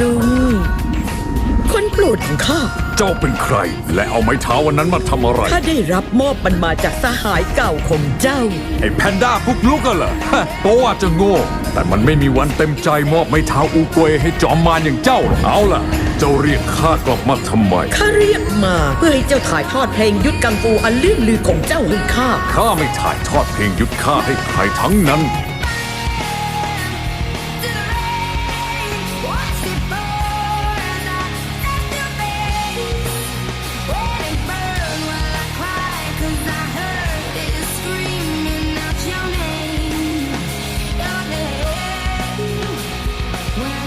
ลุง คนโปรดของข้า เจ้าเป็นใคร และเอาไม้เท้าวันนั้นมาทำอะไร ข้าได้รับมอบมันมาจากสหายเก่าของเจ้า ไอ้แพนด้าพุกลุกกันเหรอฮะโปว่าจะโง่ แต่มันไม่มีวันเต็มใจมอบไม้เท้าอูกวยให้จอมมารอย่างเจ้าหรอกเอาล่ะ เจ้าเรียกข้ากลับมาทำไม ข้าเรียกมาเพื่อให้เจ้าถ่ายทอดเพลงยุทธกังฟูอันลื่นลือของเจ้าให้ข้า ข้าไม่ถ่ายทอดเพลงยุทธข้าให้ใครทั้งนั้น When